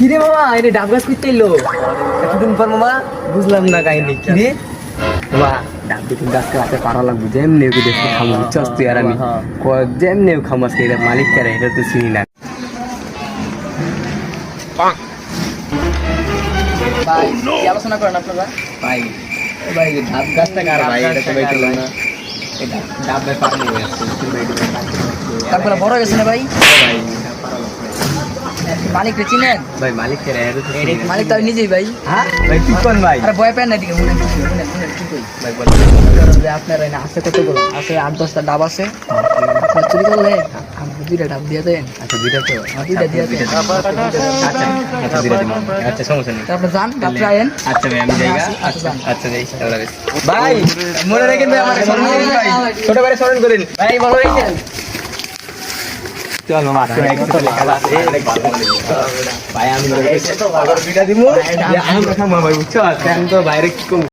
কিরে মামা এটা ডাব গাছ করতে এলো। এতদিন পর মামা বুঝলাম না কাহিনী। কিরে? বাবা ডাব দেখুন গাছকে হাতে পারা লাগবে যেমনি ওকে দেখে খামো বুঝছস তুই আর আমি। ক- যেমনি খামাস এটা মালিক কারে এটা তো চিনি না। ভাই আলোচনা করেন আপনারা? ভাই ভাই ডাব গাছটা কার? ভাই এটা তো ভাই না। ডাব ব্যাপার নিয়ে আসছে তারপরে বড় গেছে না ভাই? ভাই মালিক রে চিনেন? ভাই মালিক তো মালিক তো নিজেই ভাই। হ্যাঁ? ভাই তুই কোন ভাই। আরে ভয় পেন না দিকে মনে মনে কি কই ভাই বল আপনার এনে আছে কতগুলো আছে আট দশটা ডাব আছে। আপনার চুরি করলে আমাকে দুইটা ডাব দিয়ে দেন। আচ্ছা দুইটা তো। দুইটা দিয়ে দেন। আচ্ছা আচ্ছা দুইটা দিবো। আচ্ছা সমস্যা নেই। তারপরে যান রাত্রে আয়েন আচ্ছা ভাই আমি যাই আচ্ছা, আচ্ছা আচ্ছা যাই ভাই মনে রাখেন ভাই আমার স্মরণ করেন ভাই ছোট করে স্মরণ করেন। ভাই ভালো রাখেন চল একটু আছে ভাই আমি দুইটা দিব ভাই বুঝছ তো বাইরে কি